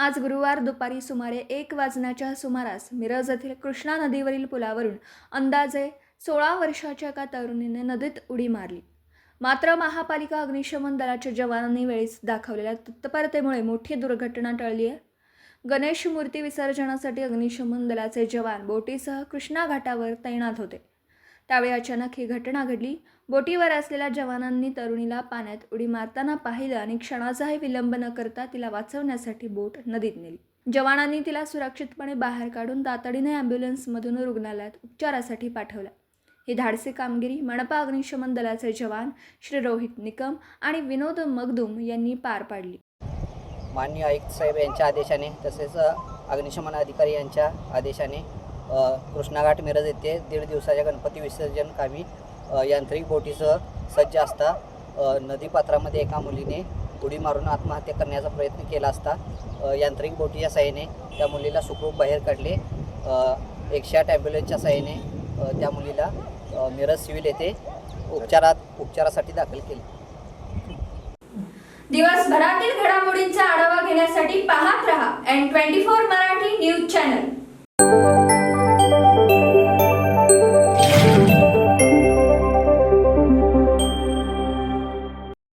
आज गुरुवार दुपारी सुमारे एक वाजण्याच्या सुमारास मिरज येथील कृष्णा नदीवरील पुलावरून अंदाजे सोळा वर्षाच्या एका तरुणीने नदीत उडी मारली. मात्र महापालिका अग्निशमन दलाच्या जवानांनी वेळीच दाखवलेल्या तत्परतेमुळे मोठी दुर्घटना टळली आहे. गणेश मूर्ती विसर्जनासाठी अग्निशमन दलाचे जवान बोटीसह कृष्णा घाटावर तैनात होते. त्यावेळी अचानक ही घटना घडली. बोटीवर असलेल्या जवानांनी तरुणीला पाण्यात उडी मारताना पाहिलं आणि क्षणाचाही विलंब न करता तिला वाचवण्यासाठी बोट नदीत नेली. जवानांनी तिला सुरक्षितपणे बाहेर काढून तातडीने ॲम्ब्युलन्समधून रुग्णालयात उपचारासाठी पाठवलं. ही धाडसी कामगिरी मनपा अग्निशमन दलाचे जवान श्री रोहित निकम आणि विनोद मगदुम यांनी पार पाडली. माननीय आयुक्त साहेब यांच्या आदेशाने तसेच अग्निशमन अधिकारी यांच्या आदेशाने कृष्णाघाट मिरज येथे दीड दिवसाच्या गणपती विसर्जन कामी यांत्रिक बोटीसह सज्ज असता. नदीपात्रामध्ये एका मुलीने उडी मारून आत्महत्या करण्याचा प्रयत्न केला असता. यांत्रिक बोटीच्या साहाय्याने त्या मुलीला सुखरूप बाहेर काढले. एकशे आठ ॲम्ब्युलन्सच्या साहाय्याने त्या मुलीला मिरज सिव्हिल येथे उपचारात उपचारासाठी दाखल केले. दिवसभरातील घडामोडींचा आढावा घेण्यासाठी पाहत रहा N twenty four Marathi news channel